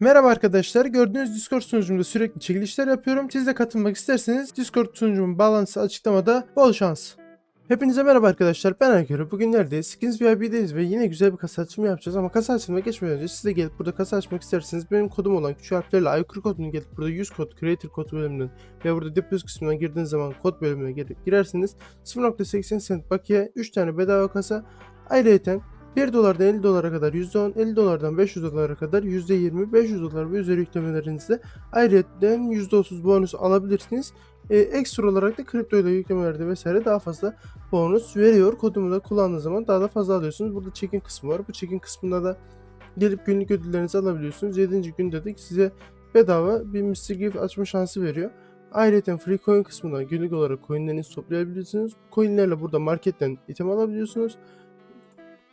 Merhaba arkadaşlar. Gördüğünüz Discord sunucumda sürekli çekilişler yapıyorum. Siz de katılmak isterseniz Discord sunucumun bağlantısı açıklamada. Bol şans. Hepinize merhaba arkadaşlar. Ben Aykırı. Bugün neredeyiz? Skins VIP'deyiz ve yine güzel bir kasa açımı yapacağız. Ama kasa açılmaya geçmeden önce siz de gelip burada kasa açmak isterseniz benim kodum olan küçük harflerle Aykırı kodunu gelip burada 100 kod Creator kodu bölümünden ve burada Depoz kısmından girdiğiniz zaman kod bölümüne girip girerseniz 0.80 cent bakiye 3 tane bedava kasa ayrıyeten 1 dolardan 50 dolara kadar %10, 50 dolardan 500 dolara kadar %20, 500 dolar ve üzeri yüklemelerinizde ayrıca %30 bonus alabilirsiniz. Ee, ekstra olarak da kripto ile yüklemelerde vesaire daha fazla bonus veriyor. Kodumu da kullandığınız zaman daha da fazla alıyorsunuz. Burada check-in kısmı var. Bu check-in kısmında da gelip günlük ödüllerinizi alabiliyorsunuz. 7. günde de size bedava bir Mystery Gift açma şansı veriyor. Ayrıca free coin kısmından günlük olarak coinlerinizi toplayabilirsiniz. Coinlerle burada marketten item alabiliyorsunuz.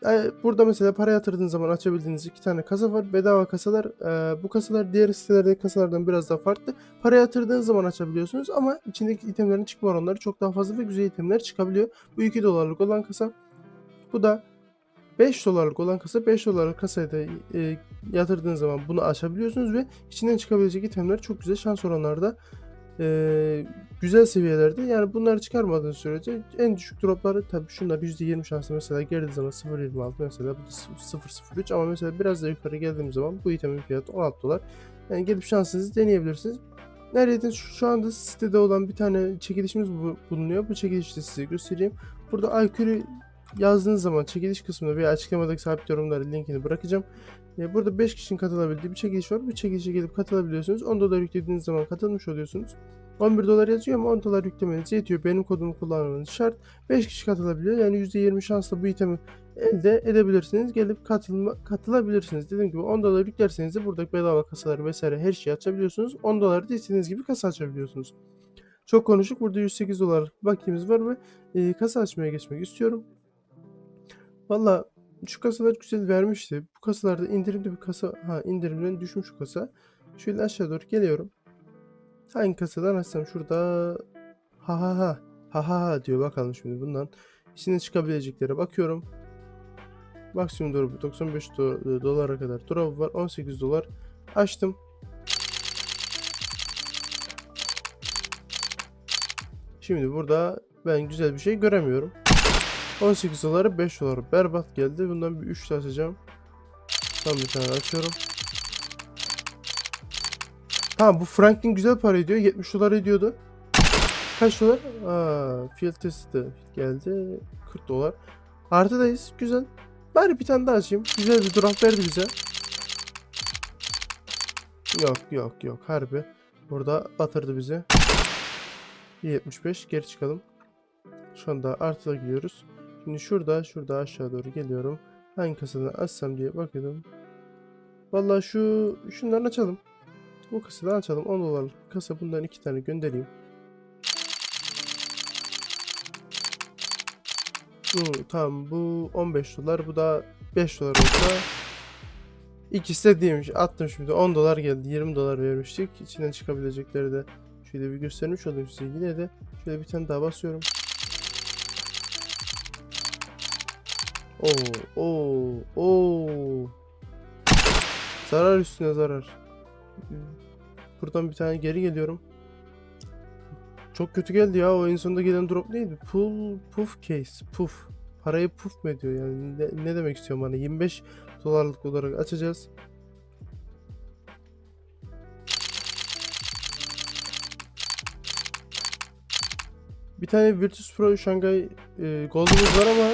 Ee, Burada mesela para yatırdığınız zaman açabildiğiniz iki tane kasa var. Bedava kasalar. Ee, bu kasalar diğer sitelerdeki kasalardan biraz daha farklı. Para yatırdığınız zaman açabiliyorsunuz ama içindeki itemlerin çıkma oranları çok daha fazla ve güzel itemler çıkabiliyor. Bu 2 dolarlık olan kasa. Bu da 5 dolarlık olan kasa 5 dolarlık kasaya da e, yatırdığınız zaman bunu açabiliyorsunuz ve içinden çıkabilecek itemler çok güzel şans oranlarda e, güzel seviyelerde. Yani bunları çıkarmadığın sürece en düşük dropları tabii şunlar %20 şanslı mesela geldiği zaman 0.26 mesela bu da 0.03 ama mesela biraz da yukarı geldiğim zaman bu itemin fiyatı 16 dolar. Yani gelip şansınızı deneyebilirsiniz. Neredeyse şu, anda sitede olan bir tane çekilişimiz bu- bulunuyor. Bu çekilişi size göstereyim. Burada Aykırı yazdığınız zaman çekiliş kısmında veya açıklamadaki sabit yorumlara linkini bırakacağım. E, Burada 5 kişinin katılabildiği bir çekiliş var. Bu çekilişe gelip katılabiliyorsunuz. 10 dolar yüklediğiniz zaman katılmış oluyorsunuz. 11 dolar yazıyor ama 10 dolar yüklemeniz yetiyor. Benim kodumu kullanmanız şart. 5 kişi katılabiliyor. Yani %20 şansla bu itemi elde edebilirsiniz. Gelip katılma, katılabilirsiniz. Dediğim gibi 10 dolar yüklerseniz de burada bedava kasalar vesaire her şeyi açabiliyorsunuz. 10 dolar da istediğiniz gibi kasa açabiliyorsunuz. Çok konuştuk. Burada 108 dolar bakiyemiz var ve e, kasa açmaya geçmek istiyorum. Valla şu kasalar güzel vermişti. Bu kasalarda indirimli bir kasa. Ha indirimden düşmüş kasa. Şöyle aşağı doğru geliyorum. Hangi kasadan açsam şurada ha ha ha ha ha ha diyor bakalım şimdi bundan içine çıkabileceklere bakıyorum. Maksimum drop 95 do- dolara kadar drop var 18 dolar açtım. Şimdi burada ben güzel bir şey göremiyorum. 18 dolara 5 dolar berbat geldi. Bundan bir 3 açacağım. Tam bir tane açıyorum. Tamam bu Franklin güzel para ediyor. 70 dolar ediyordu. Kaç dolar? Aa, field testi geldi. 40 dolar. Artıdayız. Güzel. Bari bir tane daha açayım. Güzel bir drop verdi bize. Yok yok yok. Harbi. Burada batırdı bizi. 75. Geri çıkalım. Şu anda artıda gidiyoruz. Şimdi şurada şurada aşağı doğru geliyorum. Hangi kasadan açsam diye bakıyordum. Vallahi şu şundan açalım. Bu kasadan açalım. 10 dolarlık kasa bundan iki tane göndereyim. Bu, tamam bu 15 dolar bu da 5 dolar olsa İkisi de değilmiş. Attım şimdi 10 dolar geldi. 20 dolar vermiştik. İçinden çıkabilecekleri de şöyle bir göstermiş olayım size. Yine de şöyle bir tane daha basıyorum. Oo, oo, oo. Zarar üstüne zarar. Buradan bir tane geri geliyorum. Çok kötü geldi ya. O en sonunda gelen drop neydi? Pull, puff case. Puff. Parayı puff mu ediyor yani? Ne, ne demek istiyorum bana? 25 dolarlık olarak açacağız. Bir tane Virtus Pro Shanghai e, Gold'umuz var ama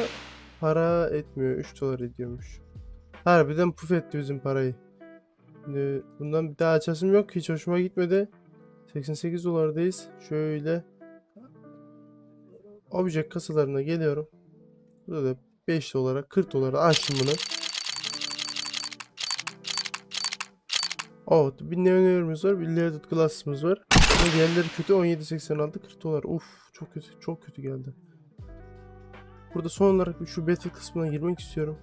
para etmiyor. 3 dolar ediyormuş. Harbiden puf etti bizim parayı. Şimdi bundan bir daha açasım yok. Hiç hoşuma gitmedi. 88 dolardayız. Şöyle Object kasalarına geliyorum. Burada da 5 dolara 40 dolara açtım bunu. Oh, bir neonörümüz var, bir Leaded Glass'ımız var. Ve diğerleri kötü 17.86 40 dolar. Uf, çok kötü, çok kötü geldi. Burada son olarak şu battle kısmına girmek istiyorum.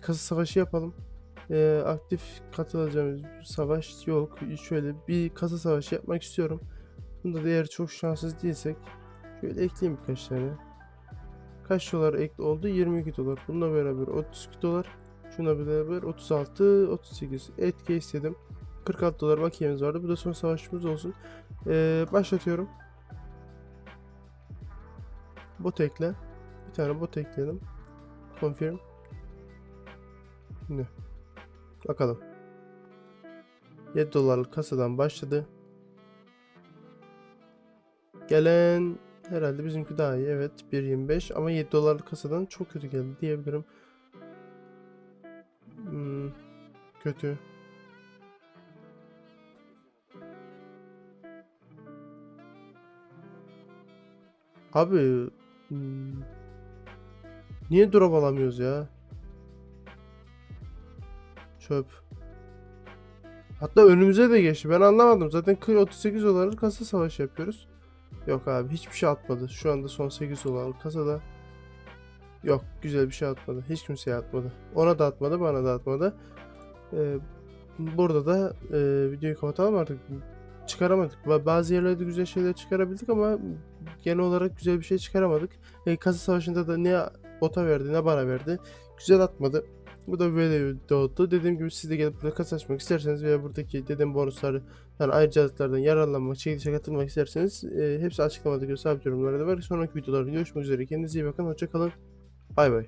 Kasa savaşı yapalım. Ee, aktif katılacağımız savaş yok. Şöyle bir kasa savaşı yapmak istiyorum. Bunda da eğer çok şanssız değilsek şöyle ekleyeyim birkaç tane. Kaç dolar ekli oldu? 22 dolar. Bununla beraber 32 dolar. Şuna beraber 36, 38. Etki istedim. 46 dolar bakiyemiz vardı. Bu da son savaşımız olsun. Ee, başlatıyorum. Bot ekle. Bir tane bot ekleyelim. Confirm. Şimdi. Bakalım. 7 dolarlık kasadan başladı. Gelen herhalde bizimki daha iyi. Evet 1.25 ama 7 dolarlık kasadan çok kötü geldi diyebilirim. Hmm, kötü. Abi hmm, niye drop alamıyoruz ya? Çöp. Hatta önümüze de geçti. Ben anlamadım. Zaten 40 38 dolarlık kasa savaşı yapıyoruz. Yok abi hiçbir şey atmadı. Şu anda son 8 dolarlık kasada. Yok güzel bir şey atmadı. Hiç kimseye atmadı. Ona da atmadı bana da atmadı. Ee, burada da e, videoyu kapatalım artık. Çıkaramadık. Ba- Bazı yerlerde güzel şeyler çıkarabildik ama genel olarak güzel bir şey çıkaramadık. E, kasa savaşında da ne bota verdi ne bana verdi. Güzel atmadı. Bu da böyle oldu. Dediğim gibi siz de gelip burada kasa açmak isterseniz veya buradaki dediğim bonusları yani ayrıcalıklardan yararlanmak, çekilişe katılmak isterseniz e, hepsi açıklamadaki sabit yorumlarda var. Sonraki videolarda görüşmek üzere. Kendinize iyi bakın. Hoşça kalın. Bay bay.